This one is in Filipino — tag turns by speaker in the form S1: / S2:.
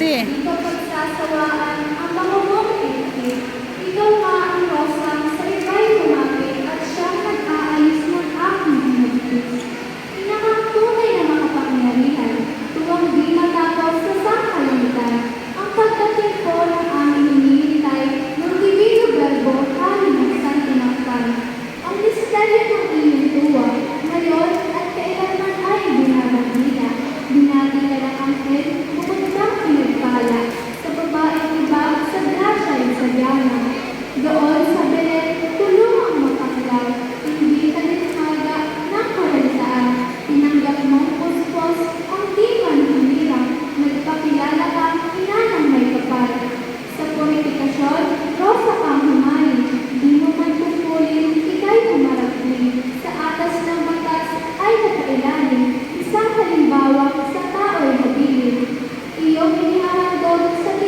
S1: Kasi, Mariana. Doon sa Belen, tulungang magpakilay, hindi ka din haga ng karantaan. Tinanggap mong puspos ang di manhumira, nagpakilala ka, hinanang may kapal. Sa purifikasyon, rosa kang humayin, di mo man tungkulin, ika'y humarapin. Sa atas ng batas ay nakailalim, isang halimbawa sa tao'y nabilin. Iyong inihahandog sa